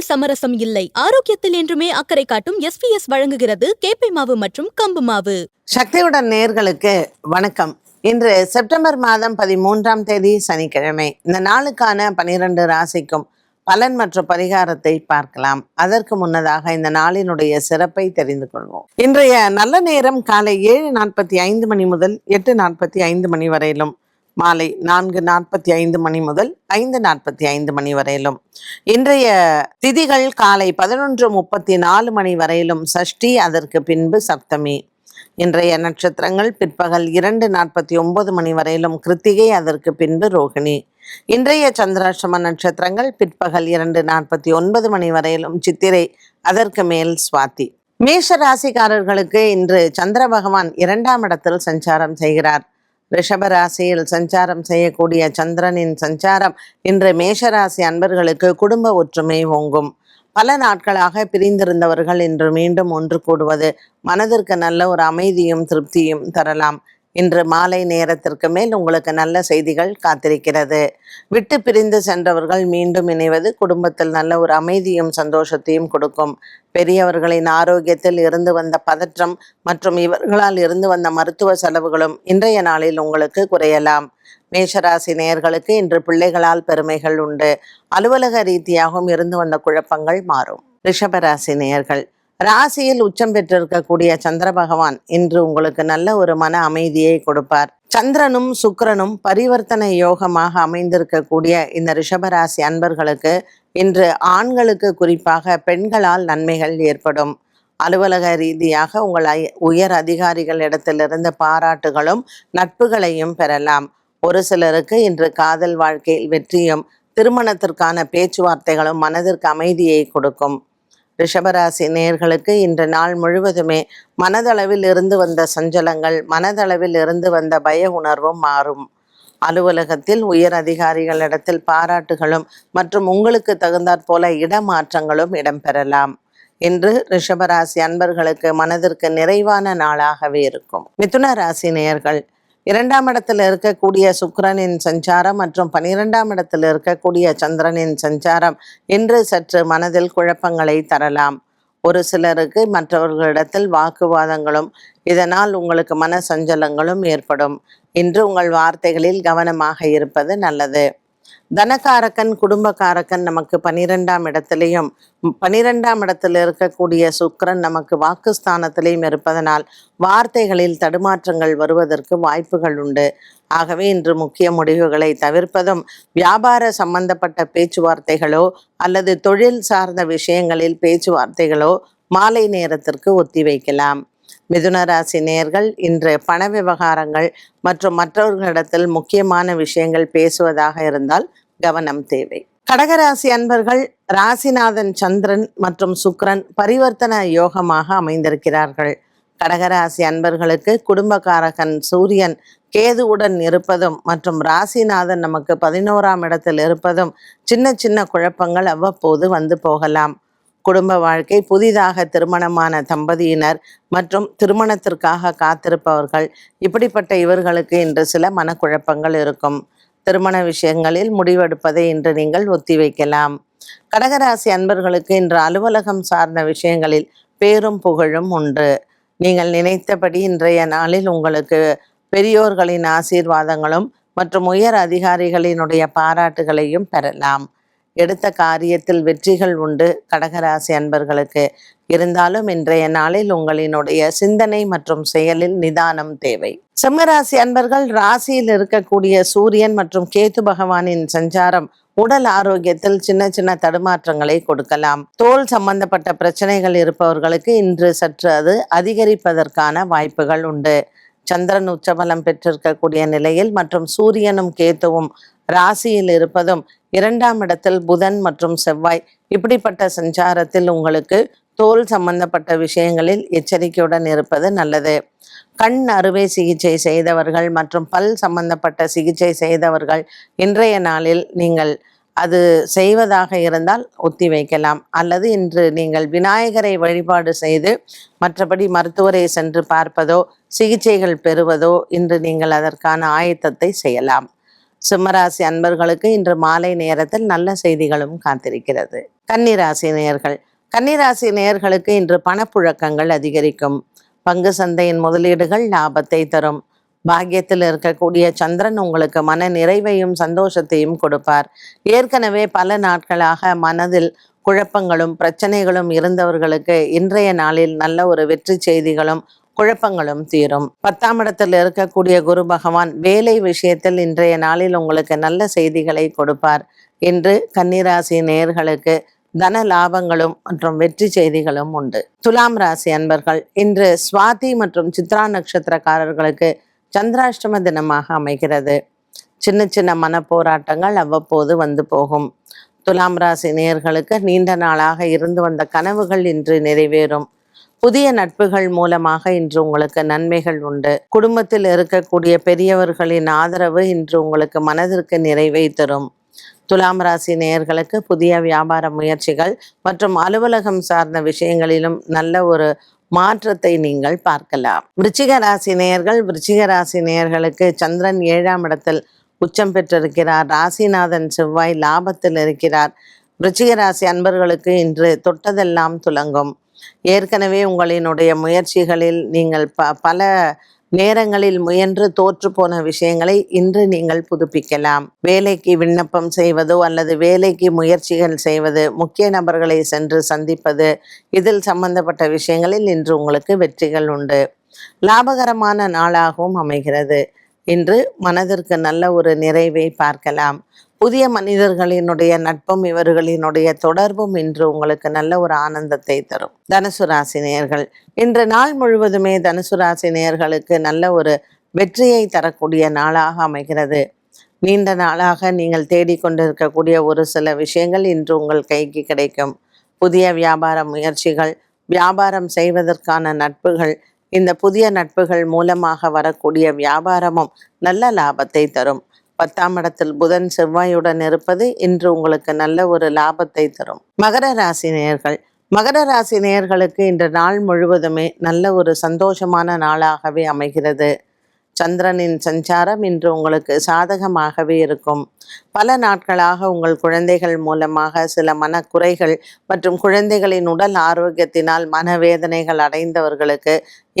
உணவில் சமரசம் இல்லை. ஆரோக்கியத்தில் என்றுமே அக்கறை காட்டும் எஸ்பிஎஸ் வழங்குகிறது கேப்பை மாவு மற்றும் கம்பு மாவு. சக்தியுடன் நேர்களுக்கு வணக்கம். இன்று செப்டம்பர் மாதம் பதிமூன்றாம் தேதி சனிக்கிழமை. இந்த நாளுக்கான பனிரெண்டு ராசிக்கும் பலன் மற்றும் பரிகாரத்தை பார்க்கலாம். அதற்கு முன்னதாக இந்த நாளினுடைய சிறப்பை தெரிந்து கொள்வோம். இன்றைய நல்ல நேரம் காலை ஏழு நாற்பத்தி ஐந்து மணி முதல் எட்டு நாற்பத்தி ஐந்து மணி வரையிலும் மாலை நான்கு நாற்பத்தி ஐந்து மணி முதல் ஐந்து நாற்பத்தி ஐந்து மணி வரையிலும். இன்றைய திதிகள் காலை பதினொன்று முப்பத்தி நாலு மணி வரையிலும் சஷ்டி அதற்கு பின்பு சப்தமி. இன்றைய நட்சத்திரங்கள் பிற்பகல் இரண்டு நாற்பத்தி ஒன்பது மணி வரையிலும் கிருத்திகை அதற்கு பின்பு ரோகிணி. இன்றைய சந்திராஷ்டம நட்சத்திரங்கள் பிற்பகல் இரண்டு நாற்பத்தி ஒன்பது மணி வரையிலும் சித்திரை அதற்கு மேல் சுவாதி. மேஷ ராசிக்காரர்களுக்கு இன்று சந்திர பகவான் இரண்டாம் இடத்தில் சஞ்சாரம் செய்கிறார். ரிஷபராசியில் சஞ்சாரம் செய்யக்கூடிய சந்திரனின் சஞ்சாரம் இன்று மேஷராசி அன்பர்களுக்கு குடும்ப ஒற்றுமை ஓங்கும். பல நாட்களாக பிரிந்திருந்தவர்கள் இன்று மீண்டும் ஒன்று கூடுவது மனதிற்கு நல்ல ஒரு அமைதியும் திருப்தியும் தரலாம். இன்று மாலை நேரத்திற்கு மேல் உங்களுக்கு நல்ல செய்திகள் காத்திருக்கிறது. விட்டு பிரிந்து சென்றவர்கள் மீண்டும் இணைவது குடும்பத்தில் நல்ல ஒரு அமைதியும் சந்தோஷத்தையும் கொடுக்கும். பெரியவர்களின் ஆரோக்கியத்தில் இருந்து வந்த பதற்றம் மற்றும் இவர்களால் இருந்து வந்த மருத்துவ செலவுகளும் இன்றைய நாளில் உங்களுக்கு குறையலாம். மேஷராசி நேயர்களுக்கு இன்று பிள்ளைகளால் பெருமைகள் உண்டு. அலுவலக ரீதியாகவும் இருந்து வந்த குழப்பங்கள் மாறும். ரிஷபராசி நேயர்கள் ராசியில் உச்சம் பெற்றிருக்கக்கூடிய சந்திர பகவான் இன்று உங்களுக்கு நல்ல ஒரு மன அமைதியை கொடுப்பார். சந்திரனும் சுக்கிரனும் பரிவர்த்தனை யோகமாக அமைந்திருக்கக்கூடிய இந்த ரிஷபராசி அன்பர்களுக்கு இன்று ஆண்களுக்கு குறிப்பாக பெண்களால் நன்மைகள் ஏற்படும். அலுவலக ரீதியாக உங்கள் உயர் அதிகாரிகள் இடத்திலிருந்து பாராட்டுகளும் நட்புகளையும் பெறலாம். ஒரு சிலருக்கு இன்று காதல் வாழ்க்கையில் வெற்றியும் திருமணத்திற்கான பேச்சுவார்த்தைகளும் மனதிற்கு அமைதியை கொடுக்கும். ரிஷபராசி நேர்களுக்கு இன்று நாள் முழுவதுமே மனதளவில் இருந்து வந்த சஞ்சலங்கள் மனதளவில் இருந்து வந்த பய உணர்வும் மாறும். அலுவலகத்தில் உயர் அதிகாரிகளிடத்தில் பாராட்டுகளும் மற்றும் உங்களுக்கு தகுந்தாற் போல இடமாற்றங்களும் இடம்பெறலாம். இன்று ரிஷபராசி அன்பர்களுக்கு மனதிற்கு நிறைவான நாளாகவே இருக்கும். மிதுன ராசி நேயர்கள் இரண்டாம் இடத்தில் இருக்கக்கூடிய சுக்கிரனின் சஞ்சாரம் மற்றும் பனிரெண்டாம் இடத்தில் இருக்கக்கூடிய சந்திரனின் சஞ்சாரம் இன்று சற்று மனதில் குழப்பங்களை தரலாம். ஒரு சிலருக்கு மற்றவர்களிடத்தில் வாக்குவாதங்களும் இதனால் உங்களுக்கு மன சஞ்சலங்களும் ஏற்படும். இன்று உங்கள் வார்த்தைகளில் கவனமாக இருப்பது நல்லது. தனகாரகன் குடும்பக்காரகன் நமக்கு பனிரெண்டாம் இடத்திலையும் பனிரெண்டாம் இடத்தில் இருக்கக்கூடிய சுக்கரன் நமக்கு வாக்குஸ்தானத்திலையும் இருப்பதனால் வார்த்தைகளில் தடுமாற்றங்கள் வருவதற்கு வாய்ப்புகள் உண்டு. ஆகவே இன்று முக்கிய முடிவுகளை தவிர்ப்பதும் வியாபார சம்பந்தப்பட்ட பேச்சுவார்த்தைகளோ அல்லது தொழில் சார்ந்த விஷயங்களில் பேச்சுவார்த்தைகளோ மாலை நேரத்திற்கு ஒத்திவைக்கலாம். வைக்கலாம் ராசி இன்று பண விவகாரங்கள் மற்றும் மற்றவர்களிடத்தில் முக்கியமான விஷயங்கள் பேசுவதாக இருந்தால் கவனம் தேவை. கடகராசி அன்பர்கள் ராசிநாதன் சந்திரன் மற்றும் சுக்கிரன் பரிவர்த்தன யோகமாக அமைந்திருக்கிறார்கள். கடகராசி அன்பர்களுக்கு குடும்பக்காரகன் சூரியன் கேதுவுடன் இருப்பதும் மற்றும் ராசிநாதன் நமக்கு பதினோராம் இடத்தில் இருப்பதும் சின்ன சின்ன குழப்பங்கள் அவ்வப்போது வந்து போகலாம். குடும்ப வாழ்க்கை புதிதாக திருமணமான தம்பதியினர் மற்றும் திருமணத்திற்காக காத்திருப்பவர்கள் இப்படிப்பட்ட இவர்களுக்கு இன்று சில மனக்குழப்பங்கள் இருக்கும். திருமண விஷயங்களில் முடிவெடுப்பதை இன்று நீங்கள் ஒத்திவைக்கலாம். கடகராசி அன்பர்களுக்கு இன்று அலுவலகம் சார்ந்த விஷயங்களில் பேரும் புகழும் உண்டு. நீங்கள் நினைத்தபடி இன்றைய நாளில் உங்களுக்கு பெரியோர்களின் ஆசீர்வாதங்களும் மற்றும் உயர் அதிகாரிகளினுடைய பாராட்டுகளையும் பெறலாம். எடுத்த காரியத்தில் வெற்றிகள் உண்டு. கடகராசி அன்பர்களுக்கு இருந்தாலும் இன்றைய நாளில் உங்களினுடைய சிந்தனை மற்றும் செயலில் நிதானம் தேவை. சிம்மராசி அன்பர்கள் ராசியில் இருக்கக்கூடிய சூரியன் மற்றும் கேது பகவானின் சஞ்சாரம் உடல் ஆரோக்கியத்தில் சின்ன சின்ன தடுமாற்றங்களை கொடுக்கலாம். தோல் சம்பந்தப்பட்ட பிரச்சனைகள் இருப்பவர்களுக்கு இன்று சற்று அது அதிகரிப்பதற்கான வாய்ப்புகள் உண்டு. சந்திரன் உச்சபலம் பெற்றிருக்கக்கூடிய நிலையில் மற்றும் சூரியனும் கேத்துவும் ராசியில் இருப்பதும் இரண்டாம் இடத்தில் புதன் மற்றும் செவ்வாய். இப்படிப்பட்ட சஞ்சாரத்தில் உங்களுக்கு தோல் சம்பந்தப்பட்ட விஷயங்களில் எச்சரிக்கையுடன் இருப்பது நல்லது. கண் அறுவை சிகிச்சை செய்தவர்கள் மற்றும் பல் சம்பந்தப்பட்ட சிகிச்சை செய்தவர்கள் இன்றைய நாளில் நீங்கள் அது செய்வதாக இருந்தால் ஒத்தி வைக்கலாம். அல்லது இன்று நீங்கள் விநாயகரை வழிபாடு செய்து மற்றபடி மருத்துவரை சென்று பார்ப்பதோ சிகிச்சைகள் பெறுவதோ இன்று நீங்கள் அதற்கான ஆயத்தத்தை செய்யலாம். சிம்மராசி அன்பர்களுக்கு இன்று மாலை நேரத்தில் நல்ல செய்திகளும் காத்திருக்கிறது. கன்னிராசி நேயர்கள். கன்னிராசி நேயர்களுக்கு இன்று பணப்புழக்கங்கள் அதிகரிக்கும். பங்கு சந்தையின் முதலீடுகள் லாபத்தை தரும். பாக்கியத்தில் இருக்கக்கூடிய சந்திரன் உங்களுக்கு மன நிறைவையும் சந்தோஷத்தையும் கொடுப்பார். ஏற்கனவே பல நாட்களாக மனதில் குழப்பங்களும் பிரச்சனைகளும் இருந்தவர்களுக்கு இன்றைய நாளில் நல்ல ஒரு வெற்றி செய்திகளும் குழப்பங்களும் தீரும். பத்தாம் இடத்தில் இருக்கக்கூடிய குரு பகவான் வேலை விஷயத்தில் இன்றைய நாளில் உங்களுக்கு நல்ல செய்திகளை கொடுப்பார். இன்று கன்னிராசி நேயர்களுக்கு தன லாபங்களும் மற்றும் வெற்றி செய்திகளும் உண்டு. துலாம் ராசி அன்பர்கள் இன்று சுவாதி மற்றும் சித்ரா நட்சத்திரக்காரர்களுக்கு சந்திராஷ்டம தினமாக அமைகிறது. சின்ன சின்ன மனப்போராட்டங்கள் அவ்வப்போது வந்து போகும். துலாம் ராசி நேயர்களுக்கு நீண்ட நாளாக இருந்து வந்த கனவுகள் இன்று நிறைவேறும். புதிய நட்புகள் மூலமாக இன்று உங்களுக்கு நன்மைகள் உண்டு. குடும்பத்தில் இருக்கக்கூடிய பெரியவர்களின் ஆதரவு இன்று உங்களுக்கு மனதிற்கு நிறைவை தரும். துலாம் ராசி நேயர்களுக்கு புதிய வியாபார முயற்சிகள் மற்றும் அலுவலகம் சார்ந்த விஷயங்களிலும் நல்ல ஒரு மாற்றத்தை நீங்கள் பார்க்கலாம். விருச்சிக ராசி நேயர்கள் விருச்சிக ராசி நேயர்களுக்கு சந்திரன் ஏழாம் இடத்தில் உச்சம் பெற்றிருக்கிறார். ராசிநாதன் செவ்வாய் லாபத்தில் இருக்கிறார். விருச்சிக ராசி அன்பர்களுக்கு இன்று தொட்டதெல்லாம் துலங்கும். ஏற்கனவே உங்களினுடைய முயற்சிகளில் நீங்கள் ப பல நேரங்களில் முயன்று தோற்று போன விஷயங்களை இன்று நீங்கள் புதுப்பிக்கலாம். வேலைக்கு விண்ணப்பம் செய்வதோ அல்லது வேலைக்கு முயற்சிகள் செய்வது முக்கிய நபர்களை சென்று சந்திப்பது இதில் சம்பந்தப்பட்ட விஷயங்களில் இன்று உங்களுக்கு வெற்றிகள் உண்டு. லாபகரமான நாளாகவும் அமைகிறது. இன்று மனதிற்கு நல்ல ஒரு நிறைவை பார்க்கலாம். புதிய மனிதர்களினுடைய நட்பும் இவர்களினுடைய தொடர்பும் இன்று உங்களுக்கு நல்ல ஒரு ஆனந்தத்தை தரும். தனுசு ராசி நேயர்கள் இன்று நாள் முழுவதுமே தனுசு ராசி நேயர்களுக்கு நல்ல ஒரு வெற்றியை தரக்கூடிய நாளாக அமைகிறது. நீண்ட நாளாக நீங்கள் தேடிக்கொண்டிருக்கக்கூடிய ஒரு சில விஷயங்கள் இன்று உங்கள் கைக்கு கிடைக்கும். புதிய வியாபார முயற்சிகள் வியாபாரம் செய்வதற்கான நட்புகள் இந்த புதிய நட்புகள் மூலமாக வரக்கூடிய வியாபாரமும் நல்ல லாபத்தை தரும். பத்தாம் இடத்தில் புதன் செவ்வாயுடன் இருப்பது இன்று உங்களுக்கு நல்ல ஒரு லாபத்தை தரும். மகர ராசி நேயர்கள். மகர ராசி நேயர்களுக்கு இன்று நாள் முழுவதுமே நல்ல ஒரு சந்தோஷமான நாளாகவே அமைகிறது. சந்திரனின் சஞ்சாரம் இன்று உங்களுக்கு சாதகமாகவே இருக்கும். பல நாட்களாக உங்கள் குழந்தைகள் மூலமாக சில மனக்குறைகள் மற்றும் குழந்தைகளின் உடல் ஆரோக்கியத்தினால் மனவேதனைகள் அடைந்தவர்களுக்கு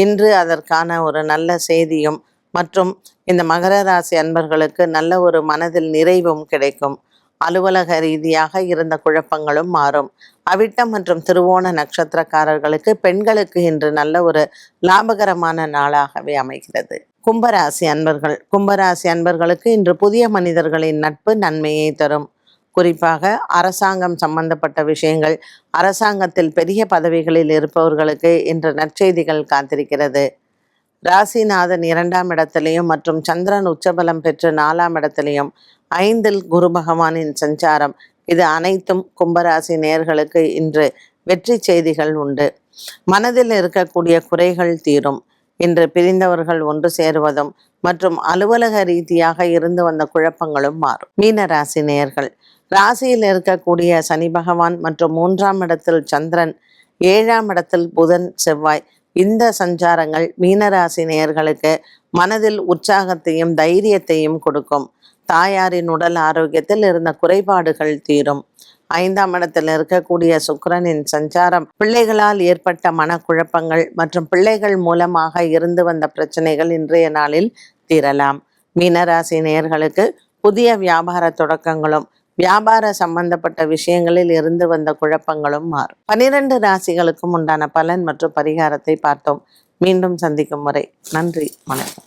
இன்று அதற்கான ஒரு நல்ல செய்தியும் மற்றும் இந்த மகர ராசி அன்பர்களுக்கு நல்ல ஒரு மனதில் நிறைவும் கிடைக்கும். அலுவலக ரீதியாக இருந்த குழப்பங்களும் மாறும். அவிட்டம் மற்றும் திருவோண நட்சத்திரக்காரர்களுக்கு பெண்களுக்கு இன்று நல்ல ஒரு லாபகரமான நாளாகவே அமைகிறது. கும்பராசி அன்பர்கள். கும்பராசி அன்பர்களுக்கு இன்று புதிய மனிதர்களின் நட்பு நன்மையை தரும். குறிப்பாக அரசாங்கம் சம்பந்தப்பட்ட விஷயங்கள் அரசாங்கத்தில் பெரிய பதவிகளில் இருப்பவர்களுக்கு இன்று நற்செய்திகள் காத்திருக்கிறது. ராசிநாதன் இரண்டாம் இடத்திலையும் மற்றும் சந்திரன் உச்சபலம் பெற்று நாலாம் இடத்திலையும் ஐந்தில் குரு பகவானின் சஞ்சாரம். இது அனைத்தும் கும்பராசி நேர்களுக்கு இன்று வெற்றி செய்திகள் உண்டு. மனதில் இருக்கக்கூடிய குறைகள் தீரும். இன்று பிரிந்தவர்கள் ஒன்று சேருவதும் மற்றும் அலுவலக ரீதியாக இருந்து வந்த குழப்பங்களும் மாறும். மீன ராசி நேயர்கள் ராசியில் இருக்கக்கூடிய சனி பகவான் மற்றும் மூன்றாம் இடத்தில் சந்திரன் ஏழாம் இடத்தில் புதன் செவ்வாய் இந்த சஞ்சாரங்கள் மீனராசி நேயர்களுக்கு மனதில் உற்சாகத்தையும் தைரியத்தையும் கொடுக்கும். தாயாரின் உடல் ஆரோக்கியத்தில் இருந்த குறைபாடுகள் தீரும். ஐந்தாம் இடத்தில் இருக்கக்கூடிய சுக்கரனின் சஞ்சாரம் பிள்ளைகளால் ஏற்பட்ட மனக்குழப்பங்கள் மற்றும் பிள்ளைகள் மூலமாக இருந்து வந்த பிரச்சனைகள் இன்றைய நாளில் தீரலாம். மீனராசி நேயர்களுக்கு புதிய வியாபார தொடக்கங்களும் வியாபார சம்பந்தப்பட்ட விஷயங்களில் இருந்து வந்த குழப்பங்களும் மாறும். பனிரெண்டு ராசிகளுக்கும் உண்டான பலன் மற்றும் பரிகாரத்தை பார்த்தோம். மீண்டும் சந்திக்கும் முறை. நன்றி. வணக்கம்.